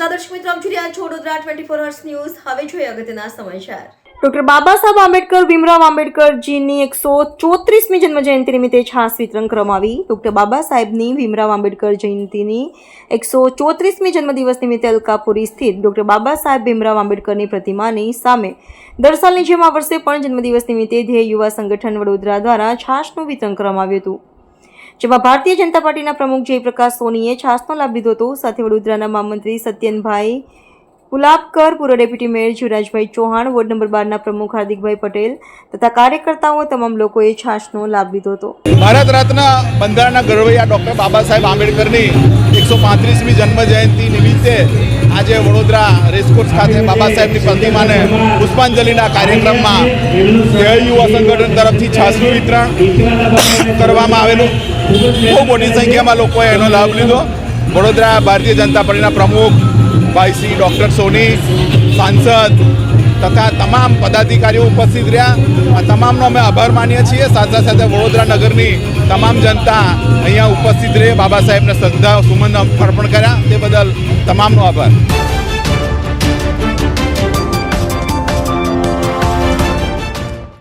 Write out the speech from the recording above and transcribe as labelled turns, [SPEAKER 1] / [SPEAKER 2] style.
[SPEAKER 1] છો Vadodara twenty four hours news હવે જોઈએ અગત્યના સમાચાર.
[SPEAKER 2] ડોક્ટર બાબા સાહેબ આંબેડકર, ભીમરાવ આંબેડકરજીની એકસો ચોત્રીસમી જન્મ જયંતિ નિમિત્તે છાસ વિતરણ કરવામાં આવી. ડોક્ટર બાબા સાહેબની, ભીમરાવ આંબેડકર જયંતિની એકસો ચોત્રીસમી જન્મદિવસ નિમિત્તે અલકાપુરી સ્થિત ડોક્ટર બાબા સાહેબ ભીમરાવ આંબેડકરની પ્રતિમાની સામે દર સાલની જેમ આ વર્ષે પણ જન્મદિવસ નિમિત્તે ધ્યેય યુવા સંગઠન વડોદરા દ્વારા છાશનું વિતરણ કરવામાં આવ્યું હતું. જેમાં ભારતીય જનતા પાર્ટીના પ્રમુખ જયપ્રકાશ સોનીએ છાસનો લાભ લીધો હતો. સાથે વડોદરાના મહામંત્રી સત્યનભાઈ ગુલાબકર પૂર્વ deputy mayor Jivrajbhai Chauhan ward number બારના પ્રમુખ હાર્દિકભાઈ પટેલ તથા કાર્યકર્તાઓ તમામ લોકોએ છાસનો લાભ લીધો હતો.
[SPEAKER 3] ભારત રત્ન બંધારણના ઘડવૈયા ડૉક્ટર બાબા સાહેબ આંબેડકરની એકસો પાંત્રીસમી જન્મ જયંતિ નિમિત્તે આજે વડોદરા રેસકોર્સ ખાતે બાબા સાહેબની પ્રતિમાને પુષ્પાંજલિના કાર્યક્રમમાં જય યુવા સંગઠન તરફથી છાસનું વિતરણ કરવામાં આવેલું. બહુ મોટી સંખ્યામાં લોકોએ એનો લાભ લીધો. વડોદરા ભારતીય જનતા પાર્ટીના પ્રમુખ ભાઈ શ્રી ડૉક્ટર સોની, સાંસદ તથા તમામ પદાધિકારીઓ ઉપસ્થિત રહ્યા. આ તમામનો અમે આભાર માનીએ છીએ. સાથે સાથે વડોદરા નગરની તમામ જનતા અહીંયા ઉપસ્થિત રહી. બાબા સાહેબને શ્રદ્ધા, સુમન અર્પણ કર્યા. તે બદલ તમામનો આભાર.